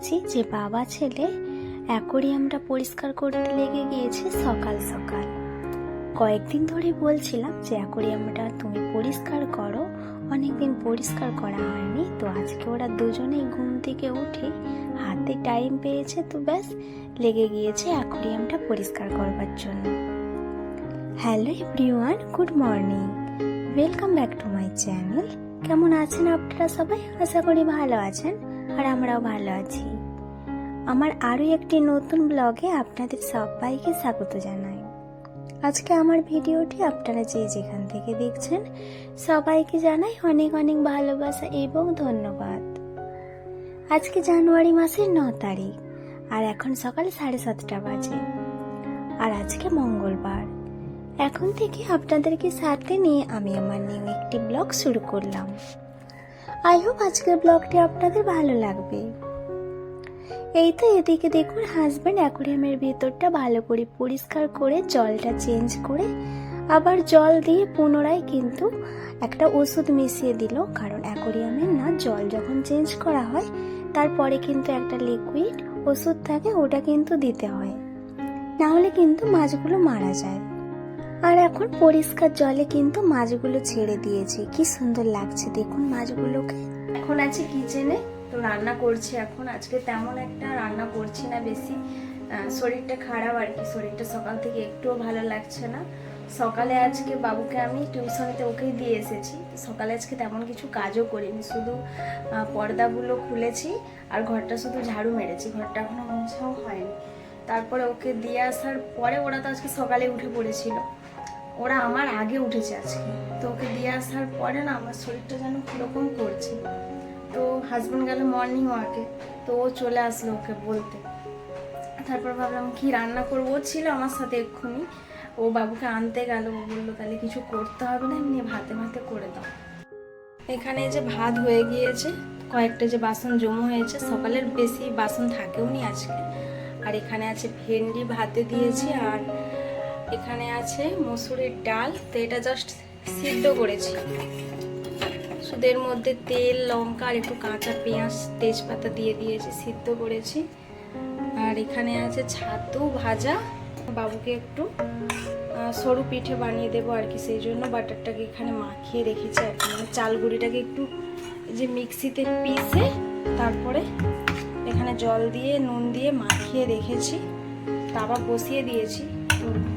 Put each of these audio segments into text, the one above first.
দেখছি যে বাবা ছেলে অ্যাকোরিয়ামটা পরিষ্কার করতে লেগে গিয়েছে সকাল সকাল। কয়েকদিন ধরে বলছিলাম যে অ্যাকোরিয়ামটা তুমি পরিষ্কার করো। অনেকদিন পরিষ্কার করা হয়নি। তো আজকে ওরা দুজনেই ঘুম থেকে উঠে হাতে টাইম পেয়েছে তো ব্যাস, লেগে গিয়েছে অ্যাকোরিয়ামটা পরিষ্কার করবার জন্য। Hello everyone, good morning. Welcome back to my channel. কেমন আছেন আপনারা সবাই? আশা করি ভালো আছেন। আর আমরাও ভালো আছি। আমার আরও একটি নতুন ব্লগে আপনাদের সবাইকে স্বাগত জানাই। আজকে আমার ভিডিওটি আপনারা যে যেখান থেকে দেখছেন, সবাইকে জানাই অনেক অনেক ভালোবাসা এবং ধন্যবাদ। আজকে জানুয়ারি মাসের ন তারিখ আর এখন সকাল সাড়ে সাতটা বাজে। আর আজকে মঙ্গলবার। এখন থেকে আপনাদেরকে সাথে নিয়ে আমি আমার নিউ একটি ব্লগ শুরু করলাম। আই হোপ আজকের ব্লগটি আপনাদের ভালো লাগবে। এই তো এদিকে দেখুন হাজব্যান্ড অ্যাকোরিয়ামের ভেতরটা ভালো করে পরিষ্কার করে, জলটা চেঞ্জ করে, আবার জল দিয়ে পুনরায় কিন্তু একটা ওষুধ মিশিয়ে দিল। কারণ অ্যাকোরিয়ামের না জল যখন চেঞ্জ করা হয়, তারপরে কিন্তু একটা লিকুইড ওষুধ থাকে, ওটা কিন্তু দিতে হয়। না হলে কিন্তু মাছগুলো মারা যায়। আর এখন পরিষ্কার জলে কিন্তু মাছগুলো ছেড়ে দিয়েছি। কি সুন্দর লাগছে দেখুন মাছগুলোকে। এখন আছি কিচেনে তো রান্না করছি এখন। আজকে তেমন একটা রান্না করছি না বেশি। শরীরটা খারাপ আর কি। শরীরটা সকাল থেকে একটুও ভালো লাগছে না। সকালে আজকে বাবুকে আমি টিউশনিতে ওকেই দিয়ে এসেছি। সকালে আজকে তেমন কিছু কাজও করিনি। শুধু পর্দাগুলো খুলেছি আর ঘরটা শুধু ঝাড়ু মেরেছি। ঘরটা এখনও মোছাও হয়নি। তারপরে ওকে দিয়ে আসার পরে ওরা তো আজকে সকালে উঠে পড়েছিল। ওরা আমার আগে উঠেছে আজকে। তো ওকে দিয়ে আসার পরে না আমার শরীরটা যেন কীরকম করছে। তো হাজব্যান্ড গেল মর্নিং ওয়াকে তো ও চলে আসলো ওকে বলতে। তারপর ভাবলাম কি রান্না করব? ও ছিল আমার সাথে এক্ষুনি। ও বাবুকে আনতে গেল। ও বলল, তাহলে কিছু করতে হবে না, এমনি ভাতে ভাতে করে দাও। এখানে যে ভাত হয়ে গিয়েছে, কয়েকটা যে বাসন জমা হয়েছে, সকালের বেশি বাসন থাকেও নি আজকে। আর এখানে আছে ভেন্ডি ভাতে দিয়েছি আর এখানে আছে মসুরির ডাল, তো এটা জাস্ট সিদ্ধ করেছি। এর মধ্যে তেল, লঙ্কা আর একটু কাঁচা পেঁয়াজ, তেজপাতা দিয়ে দিয়েছি, সিদ্ধ করেছি। আর এখানে আছে ছাতু ভাজা। বাবুকে একটু সরু পিঠে বানিয়ে দেবো আর কি, সেই জন্য বাটারটাকে এখানে মাখিয়ে রেখেছি আর কি। মানে চাল গুঁড়িটাকে একটু যে মিক্সিতে পিসে তারপরে এখানে জল দিয়ে, নুন দিয়ে মাখিয়ে রেখেছি। তারপর বসিয়ে দিয়েছি।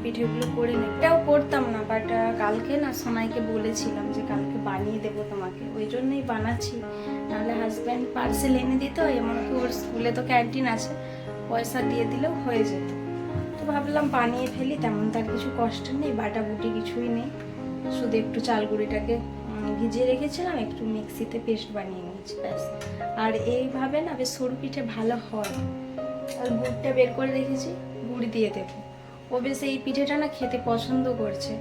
পিঠেগুলো করে নেব এটাও করতাম না বাট কালকে না সোনাইকে বলেছিলাম যে কালকে বানিয়ে দেবো তোমাকে। ওই জন্যই বানাচ্ছি। নাহলে হাজব্যান্ড পার্সেল এনে দিত এমনকি ওর স্কুলে তো ক্যান্টিন আছে পয়সা দিয়ে দিলেও হয়ে যেত। তো ভাবলাম বানিয়ে ফেলি তেমন তার কিছু কষ্ট নেই বাটা বুটি কিছুই নেই। শুধু একটু চাল গুঁড়িটাকে উম, ভিজিয়ে রেখেছিলাম একটু মিক্সিতে পেস্ট বানিয়ে নিয়েছি ব্যাস। আর এইভাবে না বেশ সরু পিঠে ভালো হয়। আর গুড়টা বের করে রেখেছি গুড় দিয়ে দেবো। ও এই পিঠেটা না খেতে পছন্দ করছে।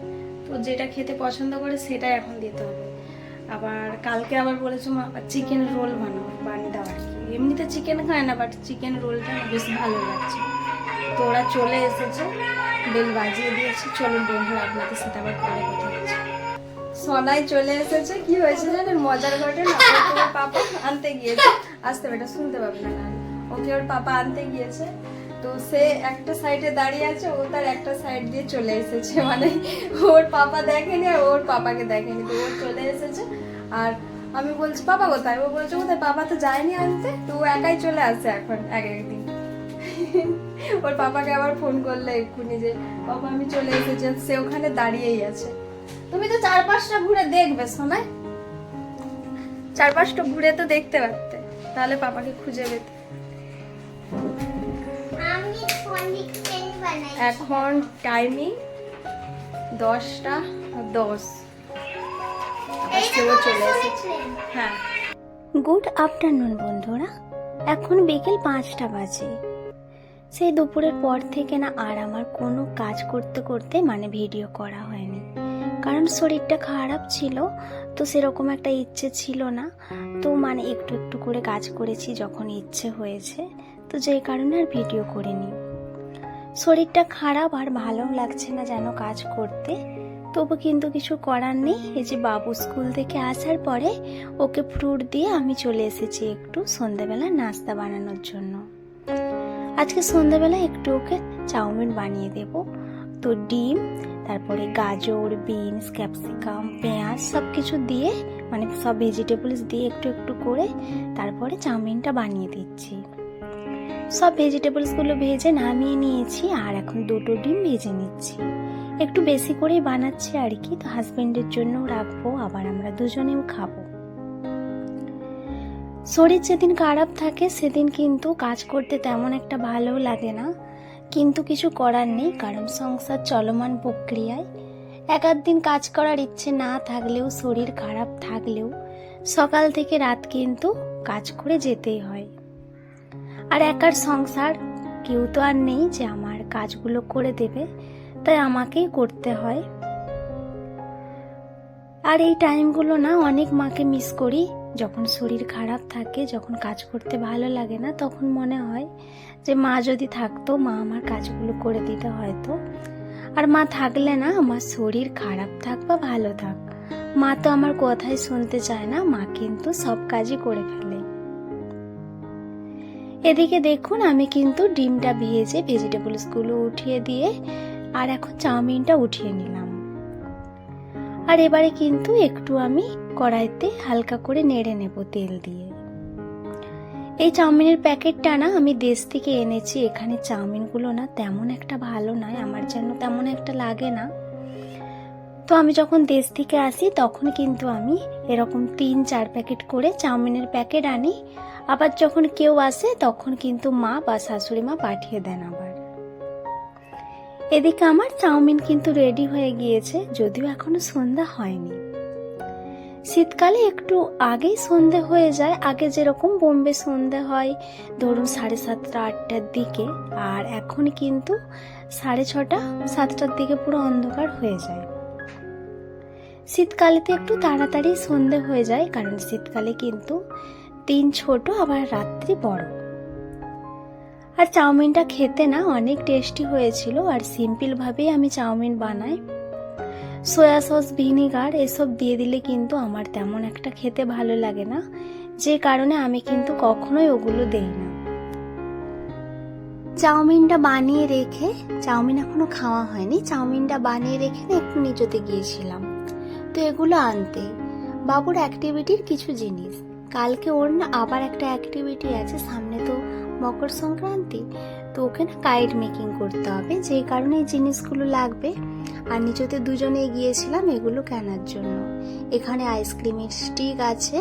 তো যেটা খেতে পছন্দ করে সেটা এখন দিতে হবে। আবার কালকে আবার বলেছ মা চিকেন রোল বানাও, বানিয়ে দাও আর কি। এমনিতে চিকেন খায় না বাট চিকেন রোলটা বেশ ভালো লাগছে। তো ওরা চলে এসেছে, বেল বাজিয়ে দিয়েছে। চলুন বন্ধুরা, আপনাদের সাথে আবার পরে কথা হচ্ছে। সোনাই চলে এসেছে, কি হয়েছে জানেন? মজার ঘটনা ওর পাপা আনতে গিয়েছে। আসতে বেটা, শুনতে পাবে না। ওকে ওর পাপা আনতে গিয়েছে। তো সে একটা সাইডে দাঁড়িয়ে আছে, ও তার একটা সাইড দিয়ে চলে এসেছে। মানে ওর পাপা দেখেনি আর ওর পাপাকে দেখেনি, তো ও চলে এসেছে। আর আমি বলছি, পাপা কোথায়? ও বলছে, কোথায়? পাপা তো যায়নি আনতে, তো ও একাই চলে আসে এখন, এক একদিন ওর পাপাকে আবার ফোন করলে এক্ষুনি যে, পাপা, আমি চলে এসেছি। সে ওখানে দাঁড়িয়েই আছে। তুমি তো চারপাশটা ঘুরে দেখবে শোনায় চারপাশটা ঘুরে তো দেখতে পারতে। তাহলে পাপাকে খুঁজে পেতে। এখন টাইমিং দশটা দশ। চলে এসেছে। হ্যাঁ। গুড আফটারনুন বন্ধুরা। এখন বিকেল পাঁচটা বাজে। সেই দুপুরের পর থেকে না আর আমার কোনো কাজ করতে করতে মানে ভিডিও করা হয়নি। কারণ শরীরটা খারাপ ছিল তো সেরকম একটা ইচ্ছে ছিল না। তো মানে একটু একটু করে কাজ করেছি যখন ইচ্ছে হয়েছে। তো যেই কারণে আর ভিডিও করিনি। শরীরটা খারাপ আর ভালো লাগছে না যেন কাজ করতে। তবু কিন্তু কিছু করার নেই। এই যে বাবু স্কুল থেকে আসার পরে ওকে ফ্রুট দিয়ে আমি চলে এসেছি একটু সন্ধ্যাবেলা নাস্তা বানানোর জন্য। আজকে সন্ধ্যাবেলা একটু ওকে চাউমিন বানিয়ে দেব। তো ডিম, তারপরে গাজর, বিনস, ক্যাপসিকাম, পেঁয়াজ সব কিছু দিয়ে মানে সব ভেজিটেবলস দিয়ে একটু একটু করে তারপরে চাউমিনটা বানিয়ে দিচ্ছি। সব ভেজিটেবলসগুলো ভেজে নামিয়ে নিয়েছি আর এখন দুটো ডিম ভেজে নিচ্ছি। একটু বেশি করেই বানাচ্ছি আর কি, তো হাজবেন্ডের জন্য রাখব, আবার আমরা দুজনেও খাব। শরীর যেদিন খারাপ থাকে, সেদিন কিন্তু কাজ করতে তেমন একটা ভালো লাগে না। কিন্তু কিছু করার নেই, কারণ সংসার চলমান প্রক্রিয়ায়। এক দিন কাজ করার ইচ্ছে না থাকলেও, শরীর খারাপ থাকলেও, সকাল থেকে রাত কিন্তু কাজ করে যেতেই হয়। আর একার সংসার, কেউ তো আর নেই যে আমার কাজগুলো করে দেবে, তাই আমাকেই করতে হয়। আর এই টাইমগুলো না অনেক মাকে মিস করি, যখন শরীর খারাপ থাকে, যখন কাজ করতে ভালো লাগে না, তখন মনে হয় যে মা যদি থাকতো, মা আমার কাজগুলো করে দিতে হয়তো। আর মা থাকলে না আমার শরীর খারাপ থাক বা ভালো থাক, মা তো আমার কথাই শুনতে চায় না, মা কিন্তু সব কাজই করে ফেলে। এদিকে দেখুন, আমি কিন্তু ডিমটা ভেজে ভেজিটেবলসগুলো উঠিয়ে দিয়ে আর এখন চাউমিনটা উঠিয়ে নিলাম। আর এবারে কিন্তু একটু আমি কড়াইতে হালকা করে নেড়ে নেব তেল দিয়ে। এই চাউমিনের প্যাকেটটা না, আমি দেশ থেকে এনেছি, এখানে চাউমিনগুলো না তেমন একটা ভালো নয়, আমার যেন তেমন একটা লাগে না। তো আমি যখন দেশ থেকে আসি, তখন কিন্তু আমি এরকম তিন, চার প্যাকেট করে চাউমিনের প্যাকেট আনি আবার যখন কেউ আসে, তখন কিন্তু মা বা শাশুড়ি মা পাঠিয়ে দেন আবার। এদিকে আমার চাউমিন কিন্তু রেডি হয়ে গিয়েছে, যদিও এখনও সন্ধ্যা হয়নি। শীতকালে একটু আগেই সন্ধে হয়ে যায়, আগে যেরকম বোম্বে সন্ধে হয়, ধরুন সাড়ে সাতটা, আটটার দিকে, আর এখন কিন্তু সাড়ে ছটা, সাতটার দিকে পুরো অন্ধকার হয়ে যায়। শীতকালেতে একটু তাড়াতাড়ি সন্ধে হয়ে যায়, কারণ শীতকালে কিন্তু দিন ছোট, আবার রাত্রি বড়। আর চাউমিনটা খেতে না অনেক টেস্টি হয়েছিল, আর সিম্পলভাবেই আমি চাউমিন বানাই। সয়া সস, ভিনিগার, এসব দিয়ে দিলে কিন্তু আমার তেমন একটা খেতে ভালো লাগে না, যে কারণে আমি কিন্তু কখনোই ওগুলো দেই না। চাউমিনটা বানিয়ে রেখে, চাউমিন এখনও খাওয়া হয়নি, চাউমিনটা বানিয়ে রেখে না একটু নিচতে গিয়েছিলাম। তো এগুলো আনতে, বাবুর অ্যাক্টিভিটির কিছু জিনিস। কালকে ওর না আবার একটা অ্যাক্টিভিটি আছে সামনে তো মকর সংক্রান্তি, তো ওকে না কাইট মেকিং করতে হবে, যে কারণে এই জিনিসগুলো লাগবে। আর নিচতে দুজনে গিয়েছিলাম এগুলো কেনার জন্য। এখানে আইসক্রিমের স্টিক আছে,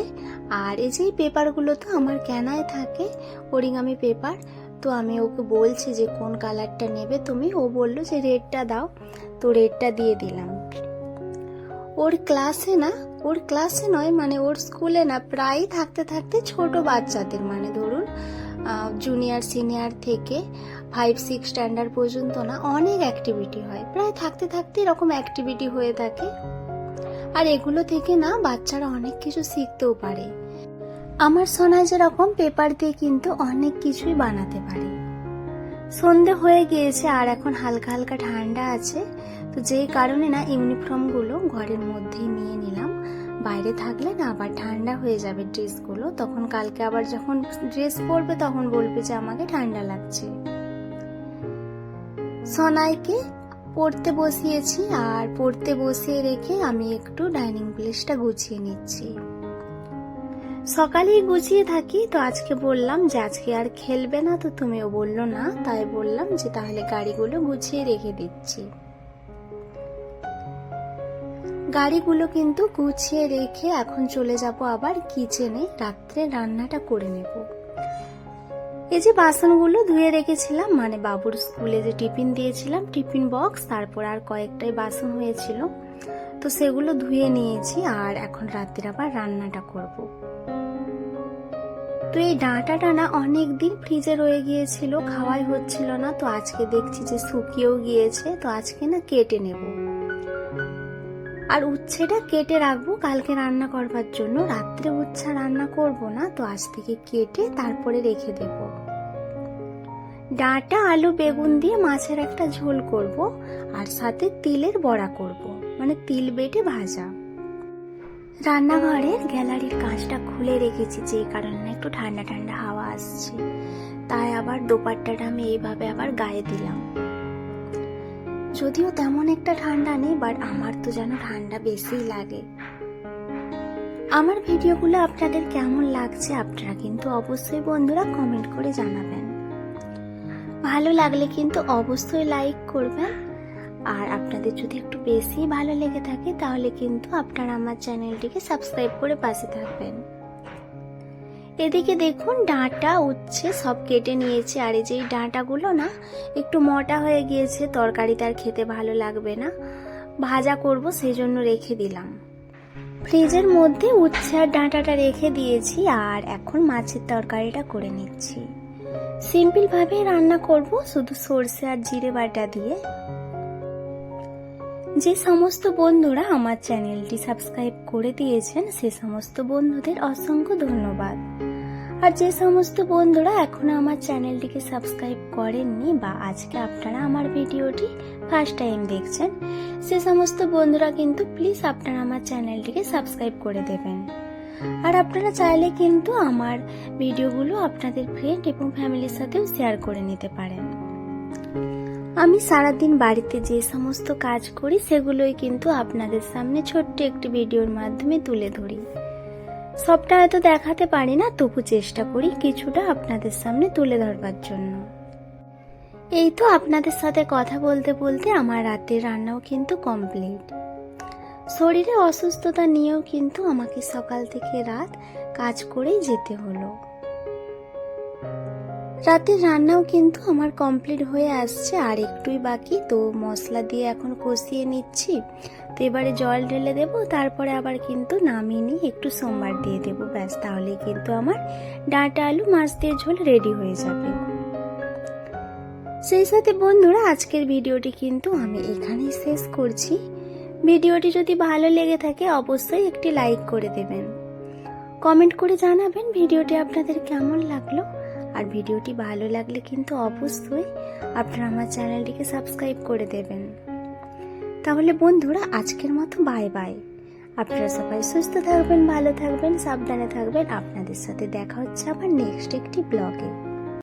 আর এই যে পেপারগুলো তো আমার কেনায় থাকে ওরিগামি পেপার, তো আমি ওকে বলছি যে কোন কালারটা নেবে তুমি ও বলল যে রেডটা দাও, তো রেডটা দিয়ে দিলাম। ওর ক্লাসে না, ওর ক্লাসে নয় মানে ওর স্কুলে না প্রায় থাকতে থাকতে ছোট বাচ্চাদের মানে ধরুন জুনিয়র সিনিয়র থেকে ফাইভ সিক্স স্ট্যান্ডার্ড পর্যন্ত না অনেক অ্যাক্টিভিটি হয়। প্রায় থাকতে থাকতে এরকম অ্যাক্টিভিটি হয়ে থাকে। আর এগুলো থেকে না বাচ্চারা অনেক কিছু শিখতেও পারে। আমার শোনায় যেরকম পেপার দিয়ে কিন্তু অনেক কিছুই বানাতে পারে। সন্ধে হয়ে গিয়েছে আর এখন হালকা হালকা ঠান্ডা আছে। তো যেই কারণে না ইউনিফর্মগুলো ঘরের মধ্যেই নিয়ে নিলাম। বাইরে থাকলে না আবার ঠান্ডা হয়ে যাবে ড্রেসগুলো। তখন কালকে আবার যখন ড্রেস পরবে তখন বলবে যে আমাকে ঠান্ডা লাগছে। সনাইকে পড়তে বসিয়েছি আর পড়তে বসিয়ে রেখে আমি একটু ডাইনিং প্লেসটা গুছিয়ে নিচ্ছি। সকালেই গুছিয়ে থাকি, তো আজকে বললাম যে আজকে আর খেলবে না, তো তুমিও বলল না, তাই বললাম যে তাহলে গাড়িগুলো গুছিয়ে রেখে দিচ্ছি। গাড়িগুলো কিন্তু গুছিয়ে রেখে এখন চলে যাব আবার কিচেনে রাত্রে রান্নাটা করে নেব। এই যে বাসনগুলো ধুয়ে রেখেছিলাম মানে বাবুর স্কুলে যে টিফিন দিয়েছিলাম, টিফিন বক্স, তারপর আর কয়েকটাই বাসন হয়েছিল, তো সেগুলো ধুয়ে নিয়েছি, আর এখন রাত্রে আবার রান্নাটা করব। তো এই ডাঁটাটা না অনেক দিন ফ্রিজে রয়ে গিয়েছিল, খাওয়াই হচ্ছিল না। তো আজকে দেখছি যে শুকিয়েও গিয়েছে, তো আজকে না কেটে নেব। আর উচ্ছেটা কেটে রাখব, কালকে রান্না করবার জন্য। রাত্রে উচ্ছা রান্না করব না, তো আজ থেকে কেটে তারপরে রেখে দেব। ডাঁটা, আলু, বেগুন দিয়ে মাছের একটা ঝোল করব, আর সাথে তিলের বড়া করব। মানে তিল বেটে ভাজা। রান্নাঘরের গ্যালারির কাঁচটা খুলে রেখেছি যে কারণে একটু ঠান্ডা ঠান্ডা হাওয়া আসছে। তাই আবার দোপাট্টাটা আমি এইভাবে আবার গায়ে দিলাম। যদিও তেমন একটা ঠান্ডা নেই বাট আমার তো যেন ঠান্ডা বেশিই লাগে। আমার ভিডিওগুলো আপনাদের কেমন লাগছে আপনারা কিন্তু অবশ্যই বন্ধুরা কমেন্ট করে জানাবেন। ভালো লাগলে কিন্তু অবশ্যই লাইক করবেন। আর আপনাদের যদি একটু বেশি ভালো লেগে থাকে, তাহলে কিন্তু আপনারা আমার চ্যানেলটিকে সাবস্ক্রাইব করে পাশে থাকবেন। এদিকে দেখুন, ডাঁটা উচ্ছে সব কেটে নিয়েছে, আর এই যে ডাঁটাগুলো না, একটু মোটা হয়ে গিয়েছে, তরকারি তার খেতে ভালো লাগবে না। ভাজা করব সেই জন্য রেখে দিলাম। ফ্রিজের মধ্যে উচ্ছে আর ডাঁটাটা রেখে দিয়েছি, আর এখন মাছের তরকারিটা করে নিচ্ছি। সিম্পলভাবে রান্না করব, শুধু সর্ষে আর জিরে বাটা দিয়ে। যে সমস্ত বন্ধুরা আমার চ্যানেলটি সাবস্ক্রাইব করে দিয়েছেন, সে সমস্ত বন্ধুদের অসংখ্য ধন্যবাদ। আর যে সমস্ত বন্ধুরা এখনও আমার চ্যানেলটিকে সাবস্ক্রাইব করেননি বা আজকে আপনারা আমার ভিডিওটি ফার্স্ট টাইম দেখছেন, সে সমস্ত বন্ধুরা কিন্তু প্লিজ আপনারা আমার চ্যানেলটিকে সাবস্ক্রাইব করে দেবেন। আর আপনারা চাইলে কিন্তু আমার ভিডিওগুলো আপনাদের ফ্রেন্ড এবং ফ্যামিলির সাথেও শেয়ার করে নিতে পারেন। আমি সারাদিন বাড়িতে যে সমস্ত কাজ করি, সেগুলোই কিন্তু আপনাদের সামনে ছোট্ট একটি ভিডিওর মাধ্যমে তুলে ধরি। সবটা হয়তো দেখাতে পারি না, তবু চেষ্টা করি কিছুটা আপনাদের সামনে তুলে ধরবার জন্য। এই তো আপনাদের সাথে কথা বলতে বলতে আমার রাতের রান্নাও কিন্তু কমপ্লিট। শরীরে অসুস্থতা নিয়েও কিন্তু আমাকে সকাল থেকে রাত কাজ করেই যেতে হলো। রাতের রান্নাও কিন্তু আমার কমপ্লিট হয়ে আসছে, আর একটুই বাকি। তো মশলা দিয়ে এখন কষিয়ে নিচ্ছি। তো এবারে জল ঢেলে দেবো, তারপরে আবার কিন্তু নামিয়ে নিয়ে একটু সোমবার দিয়ে দেবো। ব্যাস তাহলে কিন্তু আমার ডাঁটা আলু, মাছ দিয়ে ঝোল রেডি হয়ে যাবে। সেই সাথে বন্ধুরা, আজকের ভিডিওটি কিন্তু আমি এখানেই শেষ করছি। ভিডিওটি যদি ভালো লেগে থাকে, অবশ্যই একটি লাইক করে দেবেন। কমেন্ট করে জানাবেন ভিডিওটি আপনাদের কেমন লাগল। আর ভিডিওটি ভালো লাগলে কিন্তু অবশ্যই আপনারা আমার চ্যানেলটিকে সাবস্ক্রাইব করে দেবেন। তাহলে বন্ধুরা, আজকের মতো বাই বাই। আপনারা সবাই সুস্থ থাকবেন, ভালো থাকবেন, সাবধানে থাকবেন। আপনাদের সাথে দেখা হচ্ছে আবার নেক্সট একটি ব্লগে